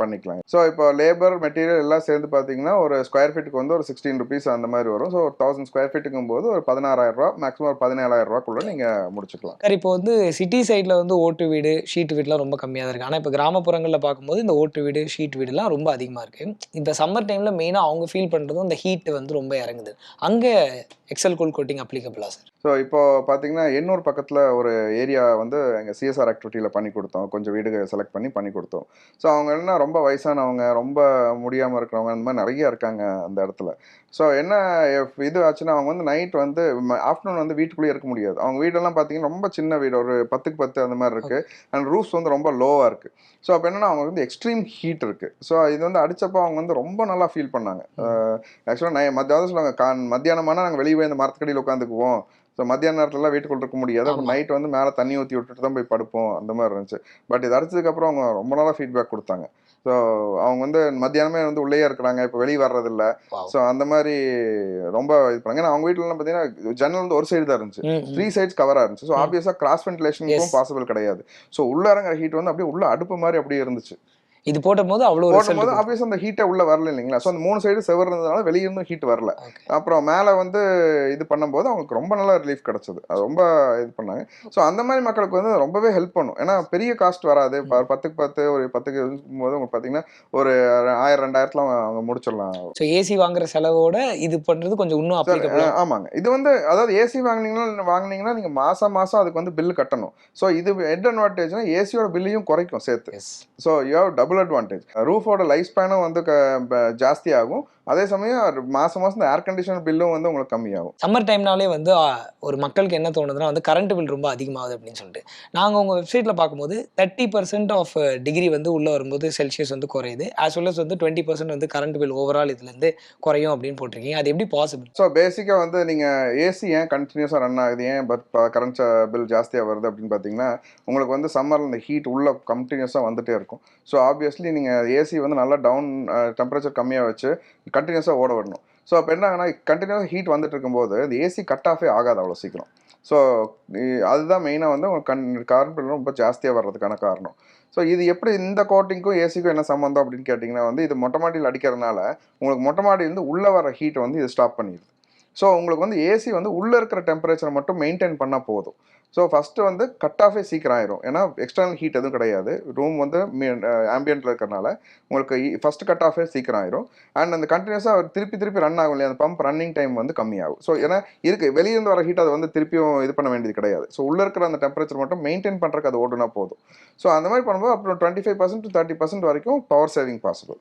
பண்ணிக்கலாம். ஸோ இப்போ லேபர் மெட்டீரியல் எல்லாம் சேர்ந்து பார்த்தீங்கன்னா ஒரு ஸ்கொயர் ஃபீட்டுக்கு வந்து ஒரு சிக்ஸ்டீன் ருபீஸ் அந்த மாதிரி வரும். ஸோ ஒரு தௌசண்ட் ஸ்கொயர் ஃபீட்டுக்கும் போது ஒரு பதினாறாயிரம் ரூபா மேக்ஸிமம் ஒரு பதினேழாயிரம் ரூபாக்குள்ள நீங்கள் முடிச்சுக்கலாம். சார் இப்போ வந்து சிட்டி சைடில் வந்து ஓட்டு வீடு ஷீட் வீடுலாம் ரொம்ப கம்மியாக தான் இருக்குது ஆனால் இப்போ கிராமப்புறங்களில் பார்க்கும்போது இந்த ஓட்டு வீடு ஷீட் வீடுலாம் ரொம்ப அதிகமாக இருக்குது இந்த சம்மர் டைமில் மெயினாக அவங்க ஃபீல் பண்ணுறதும் இந்த ஹீட் வந்து ரொம்ப இறங்குது. அங்கே எக்ஸல் கூல் கோட்டிங் அப்ளிகபிளா சார் ஸோ இப்போ பார்த்தீங்கன்னா எண்ணூர் பக்கத்தில் ஒரு ஏரியா வந்து எங்கள் சிஎஸ்ஆர் ஆக்டிவிட்டியில் பண்ணி கொடுத்தோம். கொஞ்சம் வீடுகள் செலக்ட் பண்ணி பண்ணி கொடுத்தோம். ஸோ அவங்க என்ன ரொம்ப வயசானவங்க ரொம்ப முடியாமல் இருக்கிறவங்க அந்த மாதிரி நிறைய இருக்காங்க அந்த இடத்துல. ஸோ என்ன இது ஆச்சுன்னா அவங்க வந்து நைட் வந்து ஆஃப்டர்நூன் வந்து வீட்டுக்குள்ளேயே இருக்க முடியாது. அவங்க வீடெல்லாம் பார்த்தீங்கன்னா ரொம்ப சின்ன வீடு. ஒரு பத்துக்கு பத்து அந்த மாதிரி இருக்குது அண்ட் ரூஃப்ஸ் வந்து ரொம்ப லோவாக இருக்குது ஸோ அப்போ என்னன்னா அவங்க வந்து எக்ஸ்ட்ரீம் ஹீட் இருக்குது ஸோ இது வந்து அடிச்சப்போ அவங்க வந்து ரொம்ப நல்லா ஃபீல் பண்ணாங்க. ஆக்சுவலாக நான் மத்தியானம் சொல்லுவாங்க கா மத்தியானமானா நாங்கள் வெளியே போய் இந்த மரத்துக்கடியில் உட்காந்துக்குவோம். ஸோ மத்தியான நேரத்துலலாம் வீட்டுக்குள்ள இருக்க முடியாது. அப்போ. நைட் வந்து மேலே தண்ணி ஊற்றி விட்டுட்டு தான் போய் படுப்போம். அந்த மாதிரி இருந்துச்சு. பட் இது அடிச்சதுக்கப்புறம் அவங்க ரொம்ப நாளாக ஃபீட்பேக் கொடுத்தாங்க. ஸோ அவங்க வந்து மத்தியானமே வந்து உள்ளேயே இருக்கிறாங்க. இப்போ வெளியே வர்றதில்ல. ஸோ அந்த மாதிரி ரொம்ப இது பண்ணாங்க. ஏன்னா அவங்க வீட்டிலலாம் பார்த்தீங்கன்னா ஜன்னல் வந்து ஒரு சைடு தான் இருந்துச்சு. த்ரீ சைட்ஸ் கவராக இருந்துச்சு. ஸோ. ஆப்வியஸாக கிராஸ் வென்டிலேஷனுக்கும். பாசிபிள் கிடையாது. ஸோ உள்ள இறங்குற ஹீட் வந்து அப்படியே உள்ள அடுப்பு மாதிரி அப்படியே இருந்துச்சு. இது போடும் போது அவ்வளோ போடும்போது ரிசல்ட் ஆப்வியஸாக அந்த ஹீட்டை உள்ள வரல இல்லைங்களா? ஸோ அந்த மூணு சைடு செவர் இருந்ததுனால வெளியே இருந்தும் ஹீட் வரல. அப்புறம் மேலே வந்து இது பண்ணும்போது அவங்களுக்கு ரொம்ப நல்ல ரிலீஃப் கிடைச்சது. அது ரொம்ப இது பண்ணாங்க. ஸோ அந்த மாதிரி மக்களுக்கு வந்து ரொம்பவே ஹெல்ப் பண்ணும். ஏன்னா பெரிய காஸ்ட் வராது. பத்துக்கு பத்து ஒரு பத்துக்கு போது உங்களுக்கு பார்த்தீங்கன்னா ஒரு ஆயிரம் ரெண்டாயிரத்துல அவங்க- முடிச்சிடலாம். ஸோ ஏசி வாங்குற செலவோட இது பண்ணுறது கொஞ்சம் இன்னும் ஆமாங்க. இது வந்து அதாவது ஏசி வாங்குனீங்கன்னா வாங்குனீங்கன்னா நீங்கள் மாசம் மாசம் அதுக்கு வந்து பில்லு கட்டணும். ஸோ இது அட்வான்டேஜ்னா ஏசியோட பில்லையும் குறைக்கும் சேர்த்து. So you have double advantage ரூஃபோட life ஸ்பேனும் வந்து க- ஜாஸ்தி ஆகும் அதே சமயம் மாசம் மாசம் இந்த ஏர் கண்டிஷனர் பில்லும் வந்து உங்களுக்கு கம்மியாகும். சம்மர் டைம்னாலே வந்து ஒரு மக்களுக்கு என்ன தோணுதுன்னா வந்து கரண்ட் பில் ரொம்ப அதிகமாகுது அப்படின்னு சொல்லிட்டு. நாங்கள் உங்கள் வெப்சைட்டில் பார்க்கும்போது தேர்ட்டி பர்சன்ட் ஆஃப் டிகிரி வந்து உள்ளே வரும்போது செல்சியஸ் வந்து குறையுது. ஆஸ் வெல் as வந்து டுவெண்ட்டி பர்சன்ட் வந்து கரண்ட் பில் ஓவரால் இதுலேருந்து குறையும் அப்படின்னு போட்டிருக்கீங்க. அது எப்படி பாசிபிள் ஸோ பேசிக்காக வந்து நீங்கள் ஏசி ஏன் கண்டினியூஸாக ரன் ஆகுது? ஏன் பட் கரண்ட் பில் ஜாஸ்தியாக வருது அப்படின்னு பார்த்தீங்கன்னா உங்களுக்கு வந்து சம்மரில் இந்த ஹீட் உள்ள கண்டினியூஸாக வந்துட்டே இருக்கும். ஸோ ஆப்வியஸ்லி நீங்கள் ஏசி வந்து நல்லா டவுன் டெம்பரேச்சர் கம்மியாக வச்சு கண்டினியூஸாக ஓட விடணும் ஸோ அப்போ என்ன ஆகுனா கண்டினியூஸாக ஹீட் வந்துட்டு இருக்கும்போது இந்த ஏசி கட் ஆஃபே ஆகாது அவ்வளோ சீக்கிரம். ஸோ அதுதான் மெயினாக வந்து உங்களுக்கு கண் கரண்ட் ரொம்ப ஜாஸ்தியாக வர்றதுக்கான காரணம். ஸோ இது எப்படி இந்த கோட்டிங்க்கும் ஏசிக்கும் என்ன சம்மந்தம் அப்படின்னு கேட்டிங்கன்னா வந்து இது மொட்டை மாடியில் அடிக்கிறதுனால உங்களுக்கு மொட்டை மாடியிலேருந்து உள்ளே வர ஹீட்டை வந்து இது ஸ்டாப் பண்ணிடுது ஸோ உங்களுக்கு வந்து ஏசி வந்து உள்ளே இருக்கிற டெம்பரேச்சர் மட்டும் மெயின்டைன் பண்ணால் போதும். ஸோ ஃபஸ்ட்டு வந்து கட் ஆஃபே சீக்கிரம் ஆயிரும். ஏன்னா எக்ஸ்டர்னல் ஹீட் எதுவும் கிடையாது. ரூம் வந்து ஆம்பியன்ட்டில் இருக்கிறனால உங்களுக்கு ஃபஸ்ட்டு கட் ஆஃபே சீக்கிரம் ஆயிரும். அண்ட் அந்த கண்டினியூஸாக திருப்பி திருப்பி ரன் ஆகும் இல்லையா? அந்த பம்ப் ரன்னிங் டைம் வந்து கம்மியாகும். ஸோ ஏன்னா இருக்கு. வெளியிருந்து வர ஹீட் அதை வந்து திருப்பியும் இது பண்ண வேண்டியது கிடையாது. ஸோ உள்ளே இருக்கிற அந்த டெம்பரேச்சர் மட்டும் மெயின்டைன் பண்ணுறதுக்கு அது ஓடுனா போதும். ஸோ அந்த மாதிரி பண்ணும்போது அப்புறம் twenty five percent thirty percent வரைக்கும் பவர் சேவிங் பாசிபிள்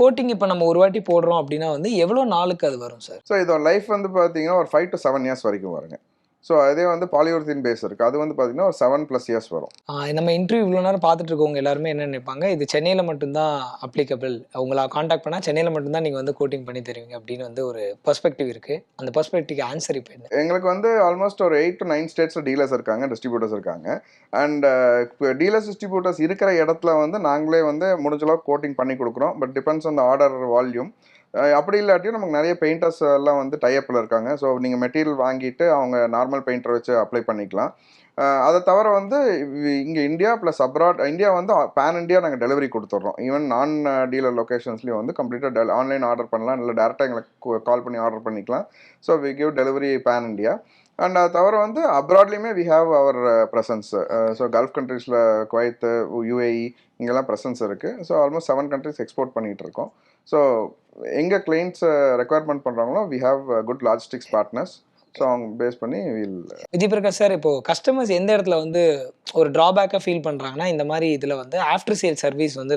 கோட்டிங் இப்போ நம்ம ஒரு வாட்டி போடுறோம் அப்படின்னா வந்து எவ்வளோ நாளுக்கு அது வரும் சார் ஸோ இதோட லைஃப் வந்து பார்த்தீங்கன்னா ஒரு ஃபைவ் டு செவன் இயர்ஸ் வரைக்கும் வருங்க. ஸோ அதே வந்து பாலியூர்த்தின் பேஸ் இருக்குது அது வந்து பார்த்தீங்கன்னா ஒரு செவன் ப்ளஸ் இயர்ஸ் வரும். நம்ம இன்டர்வியூ இவ்வளோ நேரம் பார்த்துட்டு இருக்கவங்க எல்லாருமே என்ன நினைப்பாங்க? இது சென்னையில் மட்டும்தான் அப்ளிகபிள் உங்களை காண்டாக்ட் பண்ணால் சென்னையில் மட்டும்தான் நீங்கள் வந்து கோட்டிங் பண்ணி தருவீங்க அப்படின்னு வந்து ஒரு பெர்ஸ்பெக்டிவ் இருக்குது அந்த பெர்ஸ்பெக்டிவ் ஆன்சர் இப்போ என்ன? எங்களுக்கு வந்து ஆல்மோஸ்ட் ஒரு எயிட் டு நைன் ஸ்டேட்ஸில் டீலர்ஸ் இருக்காங்க டிஸ்ட்ரிபியூட்டர்ஸ் இருக்காங்க. அண்ட் டீலர்ஸ் டிஸ்ட்ரிபியூட்டர்ஸ் இருக்கிற இடத்துல வந்து நாங்களே வந்து முடிஞ்ச அளவுக்கு கோட்டிங் பண்ணி கொடுக்குறோம். But depends on order volume அப்படி இல்லாட்டியும் நமக்கு நிறைய பெயிண்டர்ஸ் எல்லாம் வந்து டைப்பில் இருக்காங்க. ஸோ நீங்கள் மெட்டீரியல் வாங்கிட்டு அவங்க நார்மல் பெயிண்டர் வச்சு அப்ளை பண்ணிக்கலாம். அதை தவிர வந்து இங்கே இந்தியா ப்ளஸ் அப்ராட் இந்தியா வந்து பேன் இண்டியா நாங்கள் டெலிவரி கொடுத்துட்றோம். ஈவன் நான் டீலர் லொக்கேஷன்ஸ்லேயும் வந்து கம்ப்ளீட்டாக ஆன்லைன் ஆர்டர் பண்ணலாம். இல்லை டேரெக்டாக எங்களுக்கு கால் பண்ணி ஆர்டர் பண்ணிக்கலாம். So we give delivery pan India and அது தவிர வந்து அப்ராட்லேயுமே we have our presence so Gulf கண்ட்ரீஸில் குவைத்து யூஏஇ இங்கெல்லாம் ப்ரெசன்ஸ் இருக்குது so almost seven countries export பண்ணிகிட்டு இருக்கோம். ஸோ எங்கே கிளைண்ட்ஸ் ரெக்குவயர்மெண்ட் பண்ணுறாங்களோ we have good logistics partners so அவங்க பேஸ் பண்ணி வில் விஜய் பிரகாஷ் சார் இப்போ கஸ்டமர்ஸ் எந்த இடத்துல வந்து ஒரு டிராபேக்காக ஃபீல் பண்ணுறாங்கன்னா இந்த மாதிரி இதில் வந்து ஆஃப்டர் சேல் சர்வீஸ் வந்து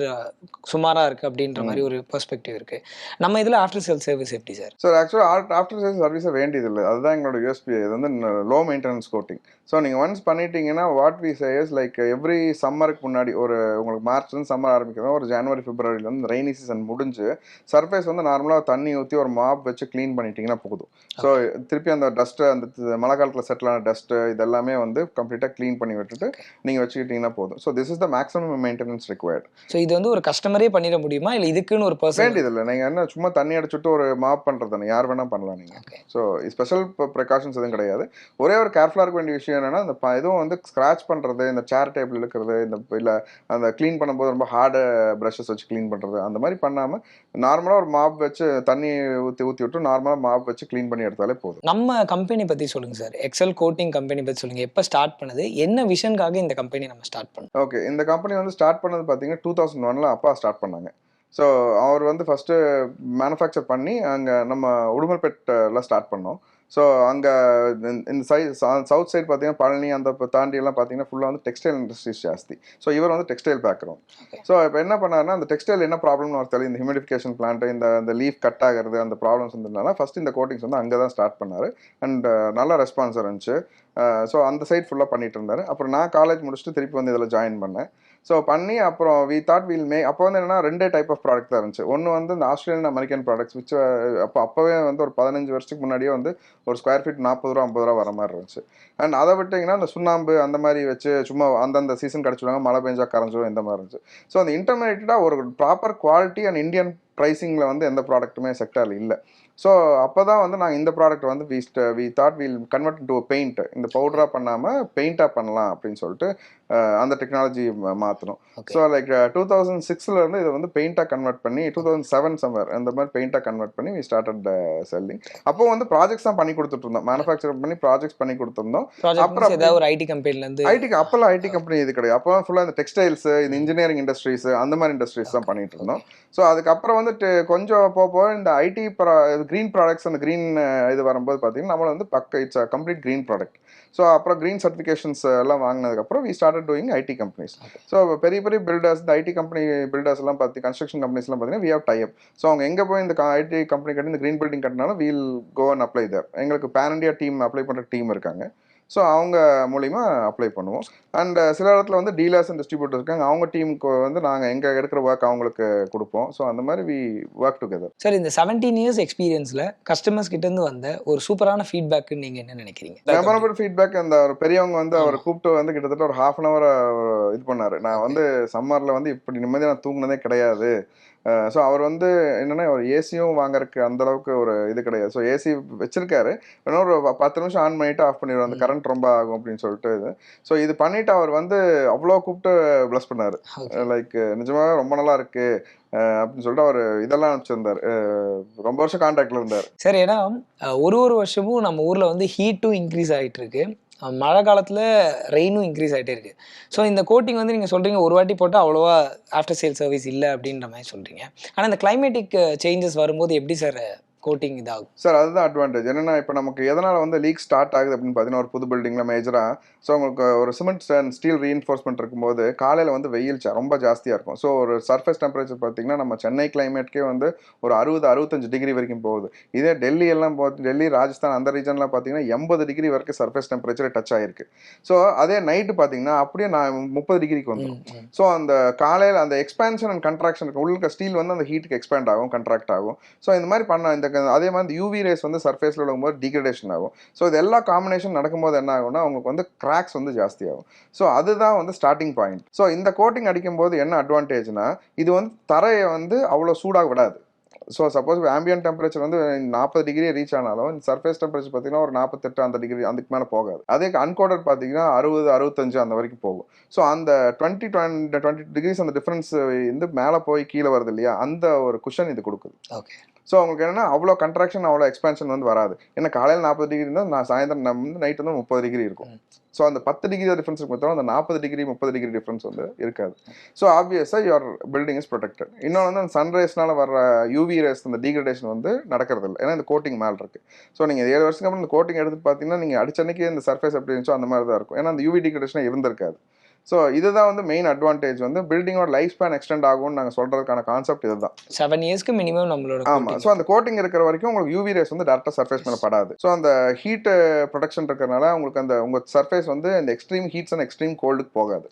சுமாராக இருக்குது அப்படின்ற மாதிரி ஒரு பெர்ஸ்பெக்டிவ் இருக்குது நம்ம இதில் ஆஃப்டர் சேல் சர்வீஸ் எப்படி சார்? சார் ஆக்சுவலாக ஆஃப்டர் சேல் சர்வீஸை வேண்டியதில்லை. அதுதான் எங்களோட யூஎஸ்பி இது வந்து லோ மெயின்டெனன்ஸ் கோட்டிங் ஸோ நீங்கள் ஒன்ஸ் பண்ணிட்டீங்கன்னா what we says like every சம்மருக்கு முன்னாடி ஒரு உங்களுக்கு மார்ச்லேருந்து சம்மர் ஆரம்பிக்கிறோம் ஒரு ஜனவரி பிப்ரவரிலேருந்து ரெய்னி சீசன் முடிஞ்சு சர்ஃபேஸ் வந்து நார்மலாக தண்ணி ஊற்றி ஒரு மாப் வச்சு க்ளீன் பண்ணிட்டீங்கன்னா போதும் ஸோ திருப்பி அந்த டஸ்ட்டு அந்த மழை காலத்தில் செட்டில் ஆன டஸ்ட்டு இதெல்லாமே வந்து கம்ப்ளீட்டாக க்ளீன் பண்ணி விட்டுட்டு நீங்கள் வச்சுக்கிட்டிங்கன்னா போதும். So this is the maximum maintenance required so இது வந்து ஒரு கஸ்டமரே பண்ணிட முடியுமா? இல்லை இதுக்குன்னு ஒரு பர்சன் வேண்டியதில்லை. நீங்கள் என்ன சும்மா தண்ணி அடிச்சுட்டு ஒரு மாப் பண்ணுறது யார் வேணால் பண்ணலாம் நீங்கள். ஸோ ஸ்பெஷல் ப்ரிகாஷன்ஸ் எதுவும் கிடையாது. ஒரே ஒரு கேர்ஃபுல்லாக இருக்க வேண்டிய விஷயம் என்னன்னா இந்த இதுவும் வந்து ஸ்க்ராச் பண்ணுறது இந்த சேர் டேபிள் இழுக்கிறது இந்த இல்லை அந்த க்ளீன் பண்ணும்போது ரொம்ப ஹார்டு ப்ரஷஸ் வச்சு க்ளீன் பண்ணுறது அந்த மாதிரி பண்ணாமல் நார்மலாக ஒரு மாப் வச்சு தண்ணி ஊற்றி ஊற்றி விட்டு நார்மலாக மாப் வச்சு க்ளீன் பண்ணி எடுத்தாலே போதும். நம்ம கம்பெனி பற்றி சொல்லுங்க சார் எக்ஸல் கோட்டிங் கம்பெனி பற்றி சொல்லுங்க. எப்போ ஸ்டார்ட் பண்ணுது? என்ன விஷனுக்காக இந்த கம்பெனி நம்ம ஸ்டார்ட் பண்ணோம்? ஓகே இந்த கம்பெனி வந்து ஸ்டார்ட் பண்ணது பார்த்தீங்கன்னா டூ தௌசண்ட் ஒனில் அப்பா ஸ்டார்ட் பண்ணாங்க. ஸோ அவர் வந்து ஃபஸ்ட்டு மேனுஃபேக்சர் பண்ணி அங்கே நம்ம உடுமல்பேட்டில் ஸ்டார்ட் பண்ணோம். ஸோ அங்கே இந்த சைட் சவுத் சைடு பார்த்தீங்கன்னா பழனி அந்த ப- தாண்டி எல்லாம் பார்த்தீங்கன்னா ஃபுல்லாக வந்து டெக்ஸ்டைல் இண்டஸ்ட்ரீஸ் ஜாஸ்தி. ஸோ இவர் வந்து டெக்ஸ்டைல் பேக்ரவுண்ட் ஸோ இப்போ என்ன பண்ணாருன்னா அந்த டெக்ஸ்டைல் என்ன ப்ராப்ளம்னு அவர் தெரியல. இந்த ஹியூமிடிஃபிகேஷன் பிளான்ட் இந்த இந்த லீஃப் கட் ஆகிறது அந்த ப்ராப்ளம்ஸ் இருந்ததுனால ஃபஸ்ட் இந்த கோட்டிங்ஸ் வந்து அங்கே தான் ஸ்டார்ட் பண்ணார். அண்ட் நல்ல ரெஸ்பான்ஸ் இருந்துச்சு. ஸோ அந்த சைட் ஃபுல்லாக பண்ணிட்டு இருந்தார். அப்புறம் நான் காலேஜ் முடிச்சுட்டு திருப்பி வந்து இதில் ஜாயின் பண்ணேன். ஸோ பண்ணி அப்புறம் வி தாட் வீல் மே அப்போ வந்து என்னன்னா ரெண்டே டைப் ஆஃப் ப்ராடக்ட் தான் இருந்துச்சு. ஒன்று வந்து இந்த ஆஸ்திரேலியன் அமெரிக்கன் ப்ராடக்ட்ஸ் விச் அப்போ அப்போவே வந்து ஒரு பதினஞ்சு வருஷத்துக்கு முன்னாடியே வந்து ஒரு ஸ்கொயர் ஃபீட் நாற்பது ரூபா ஐம்பது ரூபா வர மாதிரி இருந்துச்சு. அண்ட் அதை விட்டிங்கன்னா அந்த சுண்ணாம்பு அந்த மாதிரி வச்சு சும்மா அந்தந்த சீசன் கிடச்சிடுவாங்க மழை பெஞ்சா கரைஞ்சிரும் இந்த மாதிரி இருந்துச்சு. ஸோ அந்த இன்டர்மீடியட்டாக ஒரு ப்ராப்பர் குவாலிட்டி அண்ட் இந்தியன் ப்ரைஸிங்கில் வந்து எந்த ப்ராடக்ட்டுமே செக்டரில் இல்லை. ஸோ அப்போ தான் வந்து நாங்கள் இந்த ப்ராடக்ட் வந்து we we thought will convert to paint இந்த பவுடராக பண்ணாமல் பெயிண்டாக பண்ணலாம் அப்படின்னு சொல்லிட்டு அந்த டெக்னாலஜி மாற்றணும். ஸோ லைக் டூ தௌசண்ட் சிக்ஸில் இருந்து இதை வந்து பெயிண்டாக கன்வெர்ட் பண்ணி டூ தௌசண்ட் செவன் சம்மர் அந்த மாதிரி பெயிண்டாக கன்வெர்ட் பண்ணி வி ஸ்டார்டட் செல்லிங் அப்போ வந்து ப்ராஜெக்ட்ஸ் தான் பண்ணி கொடுத்துட்டு இருந்தோம். மேனுஃபேக்சர் பண்ணி ப்ராஜெக்ட்ஸ் பண்ணி கொடுத்துருந்தோம். அப்புறம் ஏதாவது ஒரு ஐடி கம்பெனிலேருந்து ஐடிக்கு அப்போல்லாம் ஐடி கம்பெனி இது கிடையாது. அப்போ ஃபுல்லாக இந்த டெக்ஸ்டைல்ஸ் இந்த இன்ஜினியரிங் இண்டஸ்ட்ரீஸ் அந்த மாதிரி இண்டஸ்ட்ரீஸ் தான் பண்ணிட்டு இருந்தோம். ஸோ அதுக்கப்புறம் வந்துட்டு கொஞ்சம் போக போக இந்த ஐடி க்ரீன் ப்ராடக்ட்ஸ் அந்த க்ரீன் இது வரும்போது பார்த்தீங்கன்னா நம்மள வந்து பக்க it's complete green product so அப்புறம் க்ரீன் சர்டிஃபிகேஷன்ஸ் எல்லாம் வாங்கினதுக்கப்புறம் we started doing IT companies so பெரிய பெரிய பில்டர்ஸ் இந்த ஐடி கம்பெனி பில்டர்ஸ் எல்லாம் பார்த்து கன்ஸ்ட்ரக்ஷன் கம்பெனிஸ்லாம் பார்த்தீங்கன்னா வி ஹவ் டைப் ஸோ அவங்க எங்கே போய் இந்த ஐடி கம்பெனி கட்டி இந்த க்ரீன் பில்டிங் கட்டினாலும் we'll go and apply there எங்களுக்கு பேன் இண்டியா டீம் அப்ளை பண்ணுற டீம் இருக்காங்க. ஸோ அவங்க மூலிமா அப்ளை பண்ணுவோம். அண்ட் சில இடத்துல வந்து டீலர்ஸ் அண்ட் டிஸ்ட்ரிபியூட்டர் இருக்காங்க. அவங்க டீமுக்கு வந்து நாங்கள் எங்கே எடுக்கிற ஒர்க் அவங்களுக்கு கொடுப்போம். ஸோ அந்த மாதிரி வி ஒர்க் டுகெதர் சார் இந்த செவன்டீன் இயர்ஸ் எக்ஸ்பீரியன்ஸில் கஸ்டமர்ஸ் கிட்ட இருந்து வந்த ஒரு சூப்பரான ஃபீட்பேக்குன்னு நீங்கள் என்ன நினைக்கிறீங்க? மெமரபிள் ஃபீட்பேக் அந்த ஒரு பெரியவங்க வந்து அவர் கூப்பிட்டு வந்து கிட்டத்தட்ட ஒரு ஹாஃப் அன் ஹவர் இது பண்ணாரு. நான் வந்து சம்மர்ல வந்து இப்படி நிம்மதியாக நான் தூங்குனதே கிடையாது. ஸோ அவர் வந்து என்னன்னா ஒரு ஏசியும் வாங்குறதுக்கு அந்த அளவுக்கு ஒரு இது கிடையாது. ஸோ ஏசி வச்சிருக்காரு. இன்னொரு ப- பத்து நிமிஷம் ஆன் பண்ணிட்டு ஆஃப் பண்ணிடுவார். அந்த கரண்ட் ரொம்ப ஆகும் அப்படின்னு சொல்லிட்டு இது. ஸோ இது பண்ணிட்டு அவர் வந்து அவ்வளோ கூப்பிட்டு ப்ளஸ் பண்ணாரு. லைக் நிஜமாவே ரொம்ப நல்லா இருக்கு அப்படின்னு சொல்லிட்டு அவர் இதெல்லாம் அனுப்பிச்சிருந்தார். ரொம்ப வருஷம் கான்டாக்ட்ல இருந்தார். சார் ஏன்னா ஒரு ஒரு வருஷமும் நம்ம ஊர்ல வந்து ஹீட்டும் இன்க்ரீஸ் ஆயிட்டு இருக்கு. மழை காலத்தில் ரெயினும் இன்க்ரீஸ் ஆகிட்டே இருக்குது ஸோ இந்த கோட்டிங் வந்து நீங்கள் சொல்கிறீங்க ஒரு வாட்டி போட்டால் அவ்வளோவா ஆஃப்டர் சேல் சர்வீஸ் இல்லை அப்படின்ற மாதிரி சொல்கிறீங்க ஆனால் இந்த கிளைமேட்டிக் சேஞ்சஸ் வரும்போது எப்படி சார் கோட்டிங் இதாகும். சார் அதுதான் அட்வான்டேஜ் என்னன்னா இப்போ நமக்கு எதனால வந்து லீக் ஸ்டார்ட் ஆகுது அப்படின்னு பார்த்தீங்கன்னா ஒரு புது பில்டிங்ல மேஜரா ஸோ உங்களுக்கு ஒரு சிமெண்ட் அண்ட் ஸ்டீல் ரீஎன்ஃபோர்ஸ்மெண்ட் இருக்கும்போது காலையில் வந்து வெயில் ரொம்ப ஜாஸ்தியாக இருக்கும். ஸோ ஒரு சர்ஃபேஸ் டெம்பரேச்சர் பார்த்தீங்கன்னா நம்ம சென்னை கிளைமேட்கே வந்து ஒரு அறுபது அறுபத்தஞ்சு டிகிரி வரைக்கும் போகுது. இதே டெல்லி எல்லாம் பார்த்து டெல்லி ராஜஸ்தான் அந்த ரீஜன்லாம் பார்த்தீங்கன்னா எண்பது டிகிரி வரைக்கும் சர்ஃபேஸ் டெம்பரேச்சர் டச் ஆயிருக்கு. ஸோ அதே நைட்டு பார்த்தீங்கன்னா அப்படியே நான் முப்பது டிகிரிக்கு வந்துடும். ஸோ அந்த காலையில் அந்த எக்ஸ்பான்ஷன் அண்ட் கண்ட்ராக்ஷன் உள்ள ஸ்டீல் வந்து அந்த ஹீட்டுக்கு எக்ஸ்பேண்ட் ஆகும் கண்ட்ராக்ட் ஆகும். ஸோ இந்த மாதிரி பண்ண இந்த க- அதே மாதிரி யூவி ரேஸ் வந்து சர்ஃபேஸில் விழும்போது டிகிரடேஷன் ஆகும். ஸோ இது எல்லா காம்பினேஷன் நடக்கும்போது என்ன ஆகும்னா அவங்களுக்கு வந்து கிராக்ஸ் வந்து ஜாஸ்தி ஆகும் ஸோ அதுதான் வந்து ஸ்டார்டிங் பாயிண்ட் ஸோ இந்த கோட்டிங் அடிக்கும்போது என்ன அட்வான்டேஜ்னா இது வந்து தரையை வந்து அவ்வளோ சூடாக விடாது. ஸோ சப்போஸ் ஆம்பியன் டெம்பரேச்சர் வந்து நாற்பது டிகிரி ரீச் ஆனாலும் சர்ஃபேஸ் டெம்பரேச்சர் பார்த்தீங்கன்னா ஒரு நாற்பத்தெட்டு அந்த டிகிரி அதுக்கு மேலே போகாது. அதே அன்கோடட் பார்த்தீங்கன்னா அறுபது அறுபத்தஞ்சு அந்த வரைக்கும் போகும். ஸோ அந்த டுவெண்ட்டி டுவெண்ட்டி டுவெண்ட்டி டிகிரிஸ் அந்த டிஃப்ரென்ஸ் வந்து மேலே போய் கீழே வருது இல்லையா? அந்த ஒரு குஷன் இது கொடுக்குது. ஓகே ஸோ அவங்களுக்கு என்னன்னா அவ்வளோ கன்ட்ராக்ஷன் அவ்வளோ எக்ஸ்பென்ஷன் வந்து வராது. ஏன்னா காலையில் நாற்பது டிகிரி இருந்தால் நான் சாயந்தரம் நம்ம வந்து நைட் வந்து முப்பது டிகிரி இருக்கும். ஸோ அந்த பத்து டிகிரி டிஃப்ரென்ஸ் இருக்கும் அந்த நாற்பது டிகிரி முப்பது டிகிரி டிஃப்ரென்ஸ் வந்து இருக்காது. ஸோ ஆப்வியஸாக யுவர் பில்டிங் இஸ் ப்ரொடெக்டட் இன்னொன்று வந்து அந்த சன்ரைஸ்னால வர யூவி ரேஸ் அந்த டீக்ரடேஷன் வந்து நடக்கிறது இல்லை ஏன்னா இந்த கோட்டிங் மேல் இருக்கு. ஸோ நீங்கள் ஏழு வருஷத்துக்கு அப்புறம் இந்த கோட்டிங் எடுத்து பார்த்தீங்கன்னா நீங்கள் அடிச்சன்னைக்கு இந்த சர்ஃபேஸ் எப்படி இருந்துச்சோ அந்த மாதிரி தான் இருக்கும். ஏன்னா அந்த யூவி டீக்ரடேஷன் இருந்திருக்காது. ஸோ இதுதான் வந்து மெயின் அட்வான்டேஜ் வந்து பில்டிங்கோட லைஃப் ஸ்பேன் எக்ஸ்டெண்ட் ஆகும்னு நாங்கள் சொல்றதுக்கான கான்செப்ட் இதுதான். செவன் இயர்ஸ்க்கு மினிமம் நம்மளோட ஆமா. coating. ஸோ அந்த கோட்டிங் இருக்கிற வரைக்கும் உங்களுக்கு யூவி ரேஸ் வந்து டேரக்டா சர்ஃபேஸ் மேல படாது. ஸோ அந்த ஹீட் ப்ரொடக்ஷன் இருக்கிறனால உங்களுக்கு அந்த உங்க சர்ஃபேஸ் வந்து இந்த எக்ஸ்ட்ரீம் ஹீட்ஸ் அண்ட் எக்ஸ்ட்ரீம் கோல்டுக்கு போகாது.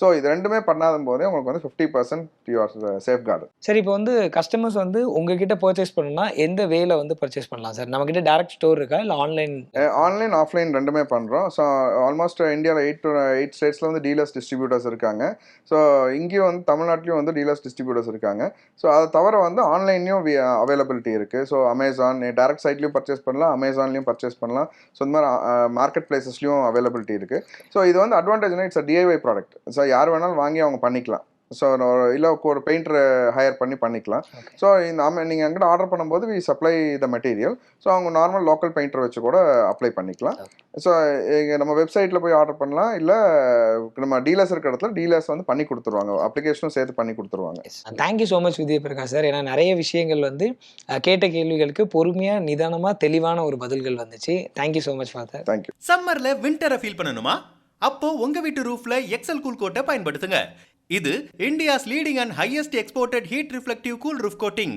ஸோ இது ரெண்டுமே பண்ணாத போதே உங்களுக்கு வந்து fifty percent you are safeguard சரி இப்போ வந்து கஸ்டமர்ஸ் வந்து உங்ககிட்ட பர்ச்சேஸ் பண்ணணும்னா எந்த வேல வந்து பர்ச்சேஸ் பண்ணலாம் சார் நம்ம கிட்ட டேரக்ட் ஸ்டோர் இருக்கா? இல்லை ஆன்லைன் ஆன்லைன் ஆஃப்லைன் ரெண்டுமே பண்ணுறோம் ஸோ ஆல்மோஸ்ட் இந்தியாவில் எயிட் எயிட் ஸ்டேட்ஸில் வந்து டீலர்ஸ் டிஸ்ட்ரிபியூட்டர்ஸ் இருக்காங்க. ஸோ இங்கேயும் வந்து தமிழ்நாட்டிலையும் வந்து டீலர்ஸ் டிஸ்ட்ரிபியூட்டர்ஸ் இருக்காங்க. ஸோ அதை தவிர வந்து ஆன்லைன்லையும் அவைலபிலிட்டி இருக்குது ஸோ அமேசான் டேரக்ட் சைட்லையும் பர்ச்சேஸ் பண்ணலாம் அமேசான்லையும் பர்ச்சேஸ் பண்ணலாம். ஸோ இந்த மாதிரி மார்க்கெட் பிளேசஸ்லையும் அவைலபிலிட்டி இருக்குது ஸோ இது வந்து அட்வான்டேஜ்னா இட்ஸ் டிஐஒய் ப்ராடக்ட் ஸோ யார் வேணாலும் வாங்கி அவங்க பண்ணிக்கலாம். ஸோ இல்லை ஒரு பெயிண்டர் ஹையர் பண்ணி பண்ணிக்கலாம். ஸோ இந்த அம நீங்கள் எங்கிட்ட ஆர்டர் பண்ணும்போது we supply the material so அவங்க நார்மல் லோக்கல் பெயிண்டர் வச்சு கூட அப்ளை பண்ணிக்கலாம். ஸோ நம்ம வெப்சைட்டில் போய் ஆர்டர் பண்ணலாம். இல்லை நம்ம டீலர்ஸ் இருக்கிற இடத்துல டீலர்ஸ் வந்து பண்ணி கொடுத்துருவாங்க. அப்ளிகேஷனும் சேர்த்து பண்ணி கொடுத்துருவாங்க. Thank you so much Vijay Prakash sir ஏன்னா நிறைய விஷயங்கள் வந்து கேட்ட கேள்விகளுக்கு பொறுமையாக நிதானமாக தெளிவான ஒரு பதில்கள் வந்துச்சு. Thank you so much father thank you சம்மர்ல விண்டரை ஃபீல் பண்ணணுமா? அப்போ உங்க வீட்டு ரூஃப்ல எக்ஸல் கூல் கோட்டை பயன்படுத்துங்க. இது India's leading and highest exported heat reflective cool roof coating.